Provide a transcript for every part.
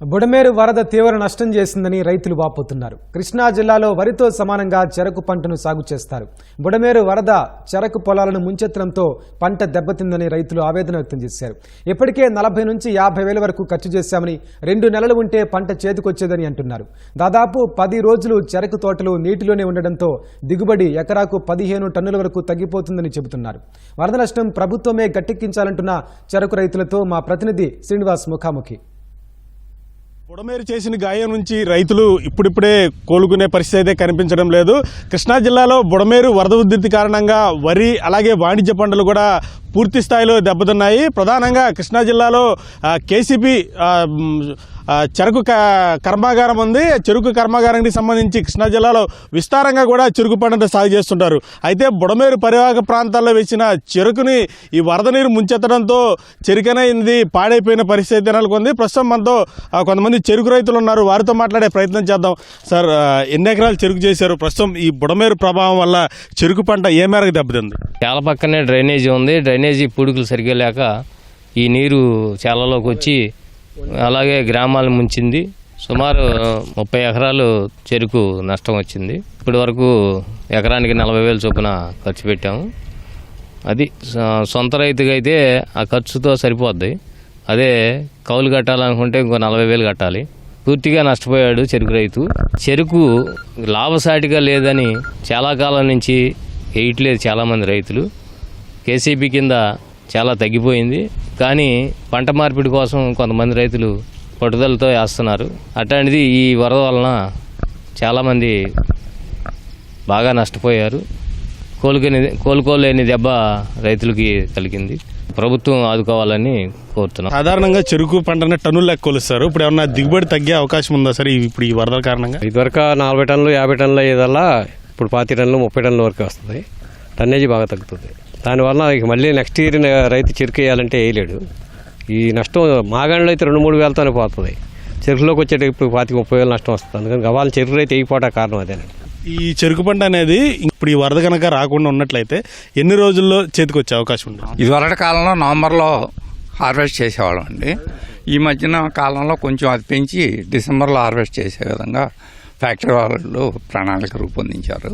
బుడమేరు వరద తీవ్ర నష్టం చేసిందని రైతులు వాపోతున్నారు. కృష్ణా జిల్లాలో వరితో సమానంగా చెరకు పంటను సాగు చేస్తారు. బుడమేరు వరద చెరకు పొలాలను ముంచెత్తడంతో పంట దెబ్బతిందని రైతులు ఆవేదన వ్యక్తం చేశారు. ఇప్పటికే నలభై నుంచి యాభై వేల వరకు ఖర్చు చేశామని రెండు నెలలు ఉంటే పంట చేతికొచ్చేదని అంటున్నారు. దాదాపు పది రోజులు చెరకు తోటలు నీటిలోనే ఉండడంతో దిగుబడి ఎకరాకు పదిహేను టన్నుల వరకు తగ్గిపోతుందని చెబుతున్నారు. వరద నష్టం ప్రభుత్వమే గట్టెక్కించాలంటున్న చెరకు రైతులతో మా ప్రతినిధి శ్రీనివాస్ ముఖాముఖి. బుడమేరు చేసిన గాయం నుంచి రైతులు ఇప్పుడిప్పుడే కోలుకునే పరిస్థితి అయితే కనిపించడం లేదు. కృష్ణా జిల్లాలో బుడమేరు వరద ఉధృతి కారణంగా వరి అలాగే వాణిజ్య పంటలు కూడా పూర్తి స్థాయిలో దెబ్బతిన్నాయి. ప్రధానంగా కృష్ణా జిల్లాలో కేసీపీ చెరుకు క- కర్మాగారం ఉంది. చెరుకు కర్మాగారానికి సంబంధించి కృష్ణా జిల్లాలో విస్తారంగా కూడా చెరుకు పంటను సాగు చేస్తుంటారు. అయితే బుడమేరు పరివాహక ప్రాంతాల్లో వేసిన చెరుకుని ఈ వరద నీరు ముంచెత్తడంతో చెరుకనేది పాడైపోయిన పరిస్థితి నెలకొంది. ప్రస్తుతం మనతో కొంతమంది చెరుకు రైతులు ఉన్నారు. వారితో మాట్లాడే ప్రయత్నం చేద్దాం. సార్ ఎన్ని ఎకరాలు చెరుకు చేశారు? ప్రస్తుతం ఈ బుడమేరు ప్రభావం వల్ల చెరుకు పంట ఏ మేరకు దెబ్బతింది? చాలా పక్కనే డ్రైనేజీ ఉంది. డ్రైనేజీ పూడుకులు సరిగ్గా లేక ఈ నీరు చాలాలోకి వచ్చి అలాగే గ్రామాలు ముంచింది. సుమారు ముప్పై ఎకరాలు చెరుకు నష్టం వచ్చింది. ఇప్పటి వరకు ఎకరానికి నలభై వేలు చొప్పున ఖర్చు పెట్టాము. అది సొంత రైతుగా అయితే ఆ ఖర్చుతో సరిపోద్ది. అదే కౌలు కట్టాలనుకుంటే ఇంకో నలభై వేలు కట్టాలి. పూర్తిగా నష్టపోయాడు చెరుకు రైతు. చెరుకు లాభసాటిగా లేదని చాలా కాలం నుంచి వేయట్లేదు చాలామంది రైతులు. కేసీబీ కింద చాలా తగ్గిపోయింది. కానీ పంట మార్పిడి కోసం కొంతమంది రైతులు పట్టుదలతో వేస్తున్నారు. అట్లాంటిది ఈ వరద వలన చాలామంది బాగా నష్టపోయారు. కోలుకొని కోలుకోలేని దెబ్బ రైతులకి కలిగింది ప్రభుత్వం ఆదుకోవాలని కోరుతున్నాం. సాధారణంగా చెరుకు పంటని టన్నులు లెక్క కొలుస్తారు. ఇప్పుడు ఏమన్నా దిగుబడి తగ్గే అవకాశం ఉందా సార్? ఇప్పుడు ఈ వరదల కారణంగా? ఇదివరకు నలభై టన్నులు యాభై టన్నులు అయ్యేదల్లా ఇప్పుడు పాతి టన్నులు ముప్పై టన్నుల వరకు వస్తుంది. టన్నేజీ బాగా తగ్గుతుంది. దానివల్ల ఇక మళ్ళీ నెక్స్ట్ ఇయర్ రైతు చెరుకు వేయాలంటే వేయలేడు. ఈ నష్టం మాగాణిలో అయితే రెండు మూడు వేలతోనే పోతుంది. చెరుకులోకి వచ్చేటప్పుడు పాతిక ముప్పై వేలు నష్టం వస్తుంది. అందుకని గవాల చెరుకు రైతు వేయిపోవటం కారణం అదేనండి. ఈ చెరుకు పంట అనేది ఇప్పుడు ఈ వరద కనుక రాకుండా ఉన్నట్లయితే ఎన్ని రోజుల్లో చేతికి వచ్చే అవకాశం ఉంది ఇదివరటి కాలంలో నవంబర్లో హార్వెస్ట్ చేసేవాళ్ళం అండి. ఈ మధ్యన కాలంలో కొంచెం అది పెంచి డిసెంబర్లో హార్వెస్ట్ చేసే విధంగా ఫ్యాక్టరీ వాళ్ళు ప్రణాళిక రూపొందించారు.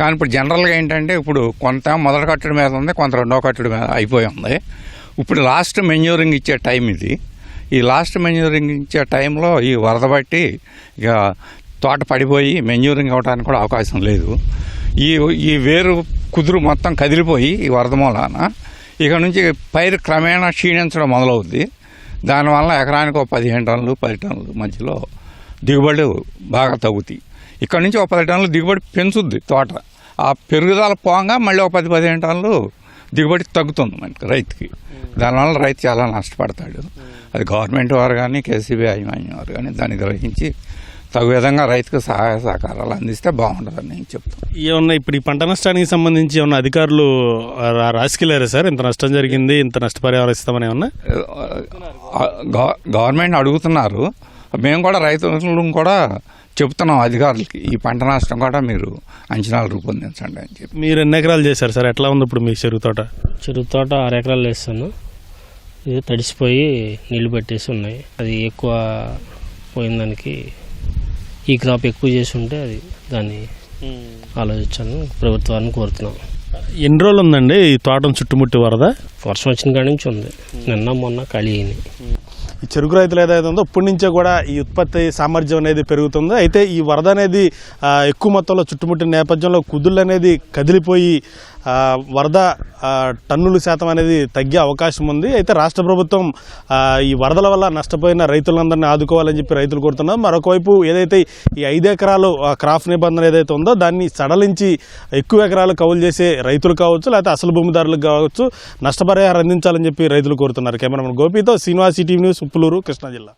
కానీ ఇప్పుడు జనరల్గా ఏంటంటే ఇప్పుడు కొంత మొదటి కట్టడి మీద ఉంది కొంత రెండో కట్టడి మీద అయిపోయి ఉంది. ఇప్పుడు లాస్ట్ మెన్యూరింగ్ ఇచ్చే టైం ఇది. ఈ లాస్ట్ మెన్యూరింగ్ ఇచ్చే టైంలో ఈ వరద బట్టి ఇక తోట పడిపోయి మెన్యూరింగ్ అవ్వడానికి కూడా అవకాశం లేదు. ఈ ఈ వేరు కుదురు మొత్తం కదిలిపోయి ఈ వరద మూలాన ఇక నుంచి పైరు క్రమేణా క్షీణించడం మొదలవుద్ది. దానివల్ల ఎకరానికి ఒక పదిహేను టన్నులు పది టన్నులు మధ్యలో దిగుబడి బాగా తగ్గుతాయి. ఇక్కడ నుంచి ఒక పది టన్నులు దిగుబడి పెంచుద్ది తోట. ఆ పెరుగుదల పోగా మళ్ళీ ఒక పది పదిహేను టన్నులు దిగుబడి తగ్గుతుంది మనకి రైతుకి. దానివల్ల రైతు చాలా నష్టపడతాడు. అది గవర్నమెంట్ వారు కానీ కేసీబీ యాజమాన్యం వారు కానీ దాన్ని గ్రహించి తగు విధంగా రైతుకు సహాయ సహకారాలు అందిస్తే బాగుంటుందని నేను చెప్తాను ఏమన్నా ఇప్పుడు ఈ పంట నష్టానికి సంబంధించి ఏమన్నా అధికారులు రా- రాసుకెళ్ళారా సార్? ఇంత నష్టం జరిగింది ఇంత నష్టపరిహారం ఇస్తామని ఏమన్నా? గవ- గవర్నమెంట్ అడుగుతున్నారు. మేము కూడా రైతులను కూడా చెప్తున్నాం అధికారులకి ఈ పంట నష్టం కూడా మీరు అంచనాలు రూపొందించండి అని చెప్పి. మీరు ఎన్ని ఎకరాలు చేశారు సార్? ఎట్లా ఉంది ఇప్పుడు మీ చెరుకు తోట? చెరుకు తోట ఆరు ఎకరాలు వేస్తాను. ఇది తడిసిపోయి నీళ్ళు పట్టేసి ఉన్నాయి. అది ఎక్కువ పోయిన దానికి ఈ క్రాప్ ఎక్కువ చేసి ఉంటే అది దాన్ని ఆలోచించాను ప్రభుత్వాన్ని కోరుతున్నాం. ఎన్ని రోజులు ఉందండి ఈ తోటను చుట్టుముట్టి వరద? వర్షం వచ్చిన కాడి నుంచి ఉంది. నిన్న మొన్న ఖాళీ అయినాయి. ఈ చెరుకు రైతులు ఏదైతే ఉందో ఇప్పటి నుంచే కూడా ఈ ఉత్పత్తి సామర్థ్యం అనేది పెరుగుతుంది. అయితే ఈ వరద అనేది ఎక్కువ మొత్తంలో చుట్టుముట్టిన నేపథ్యంలో కుదుళ్ళు అనేది కదిలిపోయి వరద టన్నుల శాతం అనేది తగ్గే అవకాశం ఉంది. అయితే రాష్ట్ర ప్రభుత్వం ఈ వరదల వల్ల నష్టపోయిన రైతులందరినీ ఆదుకోవాలని చెప్పి రైతులు కోరుతున్నారు. మరొకవైపు ఏదైతే ఈ ఐదు ఎకరాలు ఆ, క్రాప్ నిబంధన ఏదైతే ఉందో దాన్ని సడలించి ఎక్కువ ఎకరాలు కౌలు చేసే రైతులు కావచ్చు లేకపోతే అసలు భూమిదారులకు కావచ్చు నష్టపరిహారం అందించాలని చెప్పి రైతులు కోరుతున్నారు. కెమెరామెన్ గోపితో శ్రీనివాస్ టీవీ న్యూస్ ಕುಪ್ಪಲೂರು ಕೃಷ್ಣ ಜಿಲ್ಲಾ